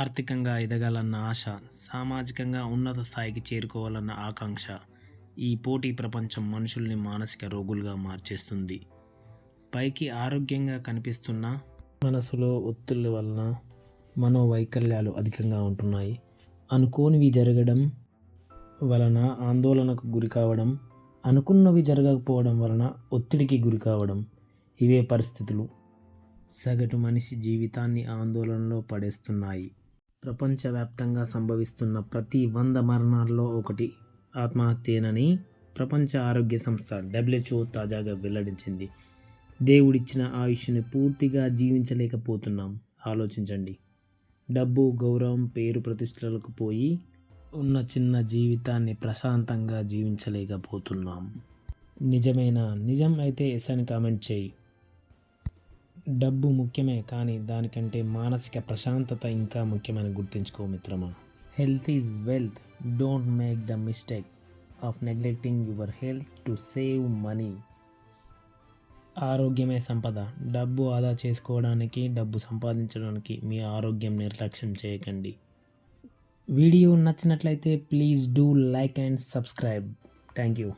ఆర్థికంగా ఎదగాలన్న ఆశ సామాజికంగా ఉన్నత స్థాయికి చేరుకోవాలన్న ఆకాంక్ష ఈ పోటీ ప్రపంచం మనుషుల్ని మానసిక రోగులుగా మార్చేస్తుంది. పైకి ఆరోగ్యంగా కనిపిస్తున్న మనసులో ఒత్తిళ్ళ వలన మనోవైకల్యాలు అధికంగా ఉంటున్నాయి. అనుకోనివి జరగడం వలన ఆందోళనకు గురి కావడం అనుకున్నవి జరగకపోవడం వలన ఒత్తిడికి గురి కావడం ఇవే పరిస్థితులు సగటు మనిషి జీవితాన్ని ఆందోళనలో పడేస్తున్నాయి. ప్రపంచవ్యాప్తంగా సంభవిస్తున్న ప్రతి వంద మరణాల్లో ఒకటి ఆత్మహత్యేనని ప్రపంచ ఆరోగ్య సంస్థ డబ్ల్యూహెచ్ఓ తాజాగా వెల్లడించింది. దేవుడిచ్చిన ఆయుష్ని పూర్తిగా జీవించలేకపోతున్నాం. ఆలోచించండి. డబ్బు గౌరవం పేరు ప్రతిష్టలకు పోయి ఉన్న చిన్న జీవితాన్ని ప్రశాంతంగా జీవించలేకపోతున్నాం. నిజమేనా? నిజం అయితే ఎస్ అని కామెంట్ చేయి. డబ్బు ముఖ్యమే కానీ దానికంటే మానసిక ప్రశాంతత ఇంకా ముఖ్యమని గుర్తుంచుకో మిత్రమా. Health is wealth don't make the mistake of neglecting your health to save money ఆరోగ్యమే సంపద. డబ్బు ఆదా చేసుకోవడానికి డబ్బు సంపాదించడానికి మీ ఆరోగ్యం నిర్లక్ష్యం చేయకండి. వీడియో నచ్చినట్లయితే please do like and subscribe. Thank you.